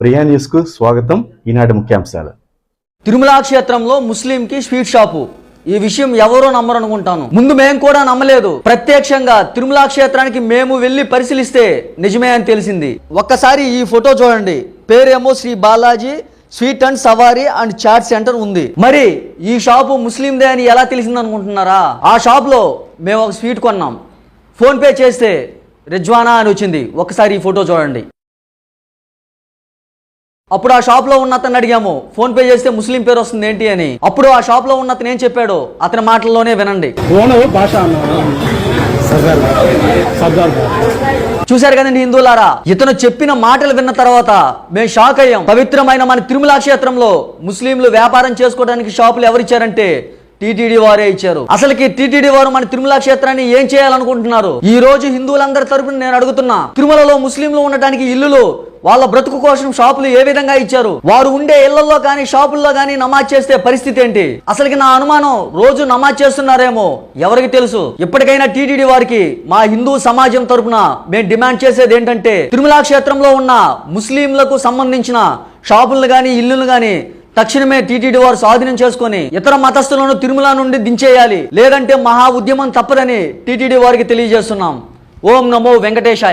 ప్రియా న్యూస్కు స్వాగతం. ఈనాటి ముఖ్యాంశాలు. తిరుమల క్షేత్రంలో ముస్లింకి స్వీట్ షాపు. ఈ విషయం ఎవరో నమ్మరనుకుంటాను. ముందు మేము కూడా నమ్మలేదు. ప్రత్యక్షంగా తిరుమల క్షేత్రానికి మేము వెళ్ళి పరిశీలిస్తే నిజమే అని తెలిసింది. ఒక్కసారి ఈ ఫోటో చూడండి. పేరేమో Shri Balaji sweet and savoury and chaat centre ఉంది. మరి ఈ షాపు ముస్లిందే అని ఎలా తెలిసింది అనుకుంటున్నారా ఆ షాప్లో మేము ఒక స్వీట్ కొన్నాం. ఫోన్ పే చేస్తే రిజ్వానా అని వచ్చింది. ఒకసారి ఈ ఫోటో చూడండి. అప్పుడు ఆ షాప్లో ఉన్న అతను అడిగాము ఫోన్ పే చేస్తే ముస్లిం పేరు వస్తుంది ఏంటి అని. అప్పుడు ఆ షాప్లో ఉన్న అతను ఏం చెప్పాడో? అతని మాటల్లోనే వినండి. చూశారు కదండి హిందువులారా? ఇతను చెప్పిన మాటలు విన్న తర్వాత మేము షాక్ అయ్యాం. పవిత్రమైన మన తిరుమల క్షేత్రంలో ముస్లింలు వ్యాపారం చేసుకోవడానికి షాపులు ఎవరిచ్చారంటే టీటీడీ వారే ఇచ్చారు. అసలుకి టీటీడీ వారు మన తిరుమల క్షేత్రాన్ని ఏం చేయాలనుకుంటున్నారు? ఈ రోజు హిందువులందరి తరపున నేను అడుగుతున్నా తిరుమలలో ముస్లింలు ఉండటానికి ఇల్లులు వాళ్ళ బ్రతుకు కోసం షాపులు ఏ విధంగా ఇచ్చారు? వారు ఉండే ఇళ్ళలో కానీ షాపుల్లో కానీ నమాజ్ చేస్తే పరిస్థితి ఏంటి? అసలుకి నా అనుమానం రోజు నమాజ్ చేస్తున్నారేమో ఎవరికి తెలుసు? ఇప్పటికైనా టీటీడీ వారికి మా హిందూ సమాజం తరపున మేము డిమాండ్ చేసేది ఏంటంటే తిరుమల క్షేత్రంలో ఉన్న ముస్లింలకు సంబంధించిన షాపులను కానీ ఇల్లులు కానీ తక్షణమే టీటీడీ వారు స్వాధీనం చేసుకొని ఇతర మతస్థులను తిరుమల నుండి దించేయాలి. లేదంటే మహా ఉద్యమం తప్పదని టీటీడీ వారికి తెలియజేస్తున్నాం. ఓం నమో వెంకటేశాయ.